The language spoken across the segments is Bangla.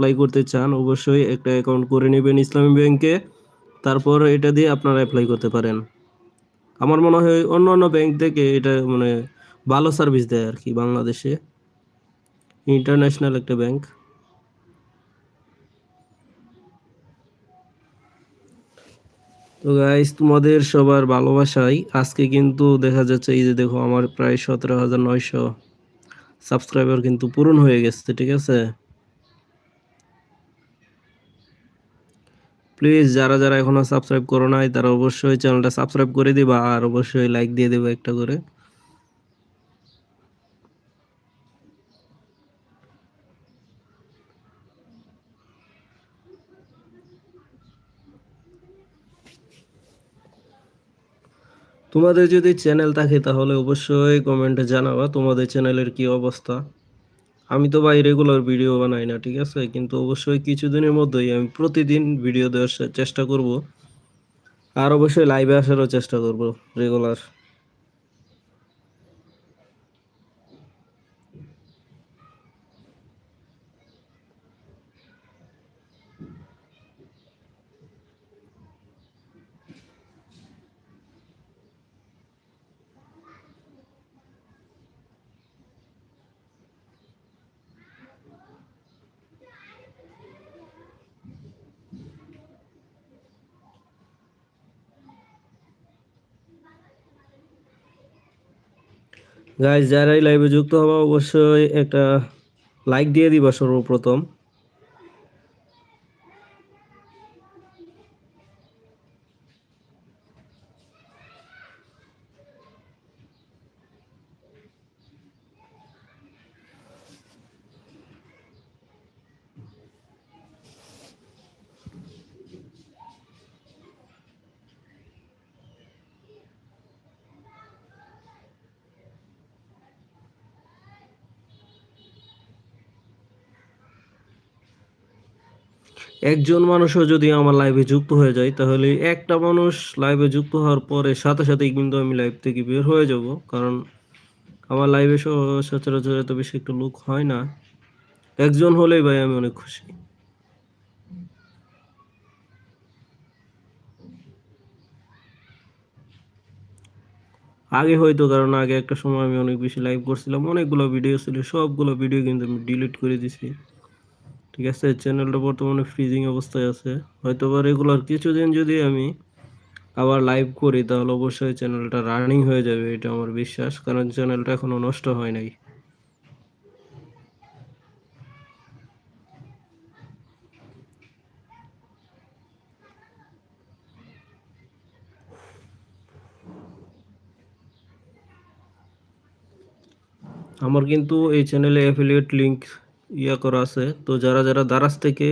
অ্যাপ্লাই করতে চান, অবশ্যই একটা অ্যাকাউন্ট করে নেবেন ইসলামী ব্যাংকে তারপর এটা দিয়ে আপনারা অ্যাপ্লাই করতে পারেন। আমার মনে হয় অন্য অন্য ব্যাংক থেকে এটা মানে ভালো সার্ভিস দেয় আর কি বাংলাদেশে। ইন্টারন্যাশনাল একটা ব্যাংক তো গাইস তোমাদের সবার ভালোবাসাই। আজকে কিন্তু দেখা যাচ্ছে এই যে দেখো আমার প্রায় সতেরো হাজার নয়শো সাবস্ক্রাইবার কিন্তু পূরণ হয়ে গেছে, ঠিক আছে? প্লিজ যারা যারা এখনও সাবস্ক্রাইব করো নাই, তারা অবশ্যই চ্যানেলটা সাবস্ক্রাইব করে দিবা আর অবশ্যই লাইক দিয়ে দেবা একটা করে। তোমাদের যদি চ্যানেল থাকে তাহলে অবশ্যই কমেন্টে জানাবা, তোমাদের চ্যানেলের কি অবস্থা? আমি তো ভাই রেগুলার ভিডিও বানাই না, ঠিক আছে? কিন্তু অবশ্যই কিছুদিনের মধ্যেই আমি প্রতিদিন ভিডিও দেওয়ার চেষ্টা করব। আর অবশ্যই লাইভে আসারও চেষ্টা করব রেগুলার গাইজ যারাই লাইভে যুক্ত হবা অবশ্যই একটা লাইক দিয়ে দিবা সর্বপ্রথম। একজন মানুষও যদি আমার লাইভে যুক্ত হয়ে যায়, তাহলে একটা মানুষ লাইভে যুক্ত হওয়ার পরে সাথে সাথেই কিন্তু আমি লাইভ থেকে বের হয়ে যাব। কারণ আমার লাইভে সচরাচর এত বেশি একটু লুক হয় না। একজন হলেই ভাই আমি অনেক খুশি। আগে হয়তো, কারণ আগে একটা সময় আমি অনেক বেশি লাইভ করছিলাম, অনেকগুলো ভিডিও ছিল, সবগুলো ভিডিও কিন্তু আমি ডিলিট করে দিছি। ঠিক আছে চ্যানেলটা বর্তমানে ফ্রিজিং অবস্থায় আছে। হয়তো বা রেগুলার কিছুদিন যদি আমি আবার লাইভ করি, তাহলে অবশ্যই চ্যানেলটা রানিং হয়ে যাবে, এটা আমার বিশ্বাস। কারণ চ্যানেলটা এখনও নষ্ট হয় নাই। আমার কিন্তু এই চ্যানেলে অ্যাফিলিয়েট লিংক ইয়া করা আছে। তো যারা যারা দারাজ থেকে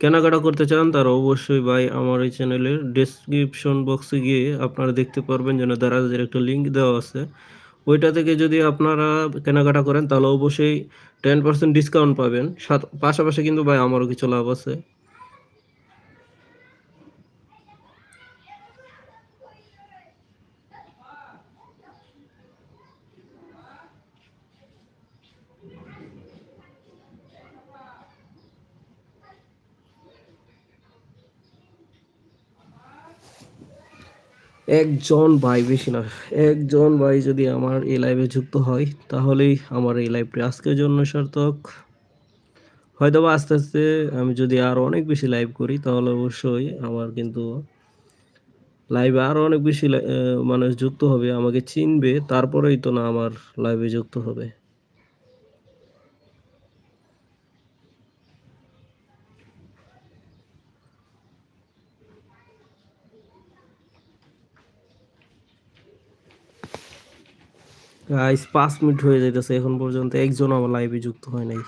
কেনাকাটা করতে চান, তারা অবশ্যই ভাই আমার এই চ্যানেলের ডিসক্রিপশন বক্সে গিয়ে আপনারা দেখতে পারবেন যেন দারাজের একটা লিঙ্ক দেওয়া আছে। ওইটা থেকে যদি আপনারা কেনাকাটা করেন, তাহলে অবশ্যই টেন পার্সেন্ট ডিসকাউন্ট পাবেন। সাথ, পাশাপাশি কিন্তু ভাই আমারও কিছু লাভ আছে। একজন ভাই, বেশি না। একজন ভাই যদি আমার এই লাইভে যুক্ত হয়, তাহলেই আমার এই লাইভটি আজকের জন্য সার্থক। হয়তো বা আস্তে আস্তে আমি যদি আরও অনেক বেশি লাইভ করি, তাহলে অবশ্যই আমার কিন্তু লাইভে আরও অনেক বেশি মানুষ যুক্ত হবে, আমাকে চিনবে, তারপরেই তো না আমার লাইভে যুক্ত হবে। গাইস পাঁচ মিনিট হয়ে যাইতেছে এখন পর্যন্ত একজন আমার লাইভে যুক্ত হয় নাই।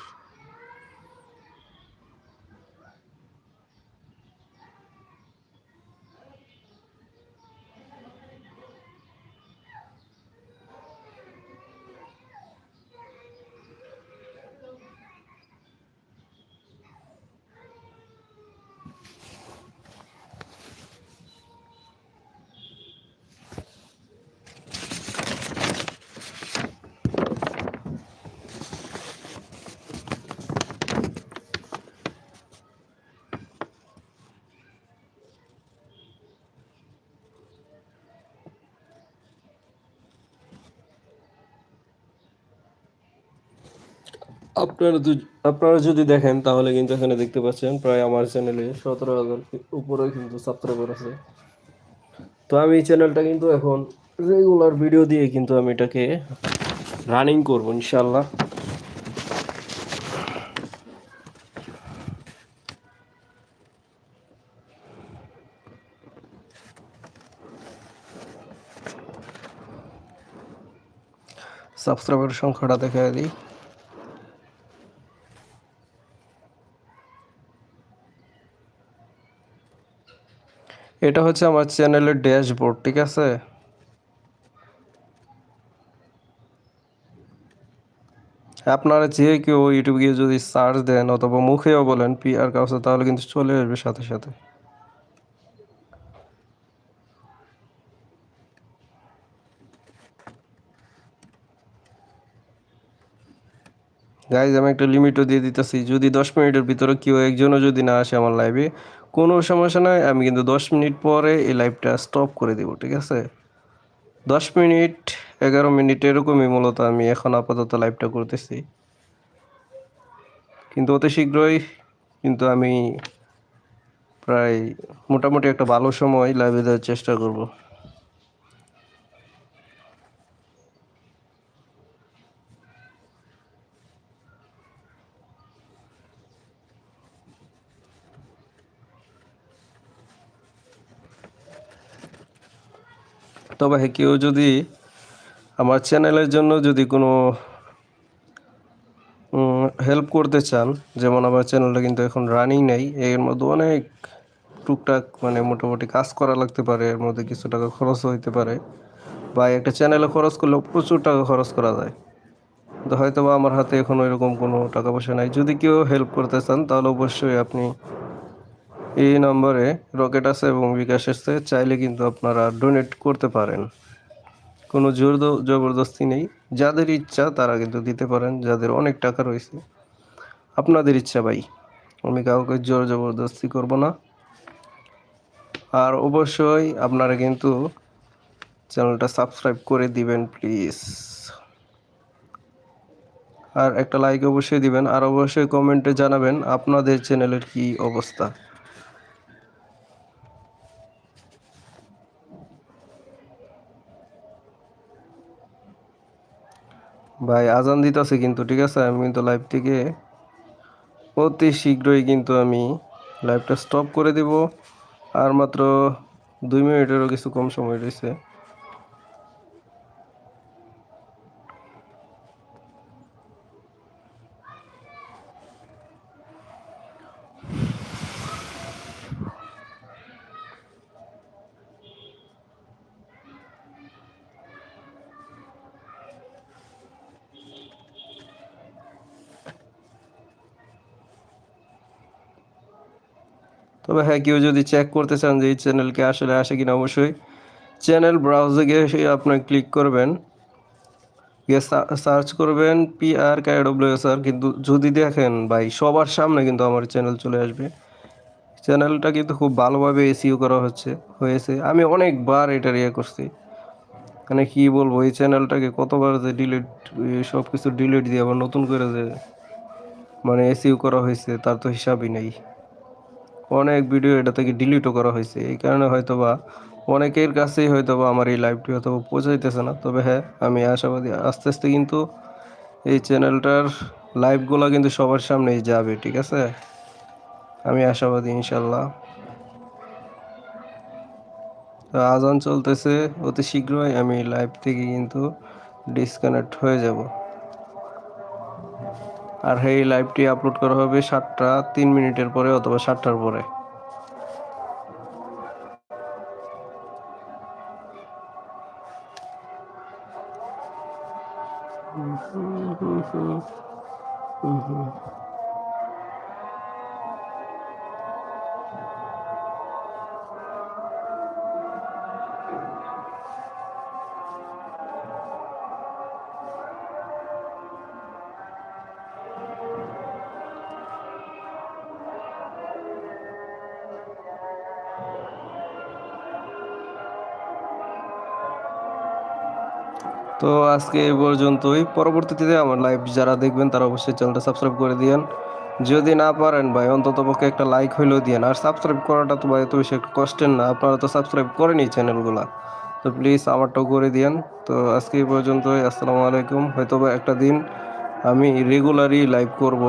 আপনারা আপনারা যদি দেখেন, তাহলে কিন্তু এখানে দেখতে পাচ্ছেন প্রায় আমার চ্যানেলে সতেরো হাজার উপরে কিন্তু সাবস্ক্রাইবার আছে। তো আমি এই চ্যানেলটা কিন্তু এখন রেগুলার ভিডিও দিয়ে কিন্তু আমি এটাকে রানিং করব ইনশাল্লাহ সাবস্ক্রাইবার সংখ্যাটা দেখা দিই। এটা হচ্ছে আমার চ্যানেলের ড্যাশবোর্ড, ঠিক আছে? আপনারা যে কেউ ইউটিউবে গিয়ে যদি সার্চ দেন অথবা মুখেও বলেন পি আর কাউসে, তাহলে কিন্তু চলে আসবে সাথে সাথে। গাইজ আমি একটা লিমিটও দিয়ে দিতেছি। যদি দশ মিনিটের ভিতরে কেউ একজনও যদি না আসে আমার লাইভে কোনো সমস্যা নাই, আমি কিন্তু দশ মিনিট পরে এই লাইভটা স্টপ করে দেবো, ঠিক আছে? দশ মিনিট, এগারো মিনিট এরকমই মূলত আমি এখন আপাতত লাইভটা করতেছি। কিন্তু অতি শীঘ্রই কিন্তু আমি প্রায় মোটামুটি একটা ভালো সময় লাইভে দেওয়ার চেষ্টা করব। তবে কেউ যদি আমার চ্যানেলের জন্য যদি কোনো হেল্প করতে চান, যেমন আমার চ্যানেলটা কিন্তু এখন রানিং নেই, এর মধ্যে অনেক টুকটাক মানে মোটামুটি কাজ করা লাগতে পারে, এর মধ্যে কিছু টাকা খরচ হইতে পারে, বা একটা চ্যানেলে খরচ করলেও প্রচুর টাকা খরচ করা যায়। তো হয়তো বা আমার হাতে এখন ওইরকম কোনো টাকা পয়সা নাই। যদি কেউ হেল্প করতে চান, তাহলে অবশ্যই আপনি এই নম্বরে রকেট আছে এবং বিকাশ আছে চাইলে কিন্তু আপনারা ডোনেট করতে পারেন। কোনো জোর জবরদস্তি নেই। যাদের ইচ্ছা তারা কিন্তু দিতে পারেন, যাদের অনেক টাকা রয়েছে। আপনাদের ইচ্ছা ভাই, আমি কাউকে জোর জবরদস্তি করব না। আর অবশ্যই আপনারা কিন্তু চ্যানেলটা সাবস্ক্রাইব করে দিবেন, প্লিজ। আর একটা লাইক অবশ্যই দিবেন, আর অবশ্যই কমেন্টে জানাবেন আপনাদের চ্যানেলের কি অবস্থা। ভাই আজান দিতে আছে কিন্তু, ঠিক আছে? আমি কিন্তু লাইভ থেকে অতি শীঘ্রই কিন্তু আমি লাইভটা স্টপ করে দিব। আর মাত্র দুই মিনিটেরও কিছু কম সময় রয়েছে। তবে হ্যাঁ কেউ যদি চেক করতে চান যে এই চ্যানেলকে আসলে আসে কিনা, অবশ্যই চ্যানেল ব্রাউজে গিয়ে আপনার ক্লিক করবেন। গিয়ে সার্চ করবেন পি আর এস আর কিন্তু যদি দেখেন ভাই, সবার সামনে কিন্তু আমার চ্যানেল চলে আসবে। চ্যানেলটা কিন্তু খুব ভালোভাবে এসিও করা হচ্ছে, হয়েছে। আমি অনেকবার এটা ইয়ে করছি। মানে কী বলব, এই চ্যানেলটাকে কতবার যে ডিলিট সব কিছু ডিলিট দিয়ে আবার নতুন করে যে মানে এসিও করা হয়েছে, তার তো হিসাবই নেই। অনেক ভিডিও এটা থেকে ডিলিটও করা হয়েছে। এই কারণে হয়তো বা অনেকের কাছেই হয়তো বা আমার এই লাইভটি হয়তো পৌঁছাইতেছে না। তবে হ্যাঁ আমি আশাবাদী, আস্তে আস্তে কিন্তু এই চ্যানেলটার লাইভগুলো কিন্তু সবার সামনেই যাবে, ঠিক আছে? আমি আশাবাদী ইনশাল্লাহ আজান চলতেছে, অতি শীঘ্রই আমি লাইভ থেকে কিন্তু ডিসকানেক্ট হয়ে যাব। আর এই লাইভটি আপলোড করা হবে সাতটা তিন মিনিটের পরে অথবা সাতটার পরে। তো আজকে এই পর্যন্তই। পরবর্তীতে আমার লাইভ যারা দেখবেন, তারা অবশ্যই চ্যানেলটা সাবস্ক্রাইব করে দিয়েন। যদি না পারেন ভাই, অন্তত পক্ষে একটা লাইক হইলেও দিয়েন। আর সাবস্ক্রাইব করাটা তো ভাই এত বেশি কষ্টের না, আপনারা তো সাবস্ক্রাইব করেনি চ্যানেলগুলা তো প্লিজ আমারটাও করে দিয়েন। তো আজকে এই পর্যন্তই, আসসালামু আলাইকুম। হয়তো একটা দিন আমি রেগুলারই লাইভ করব।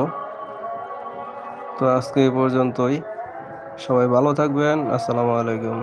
তো আজকে এই পর্যন্তই। সবাই ভালো থাকবেন। আসসালামু আলাইকুম।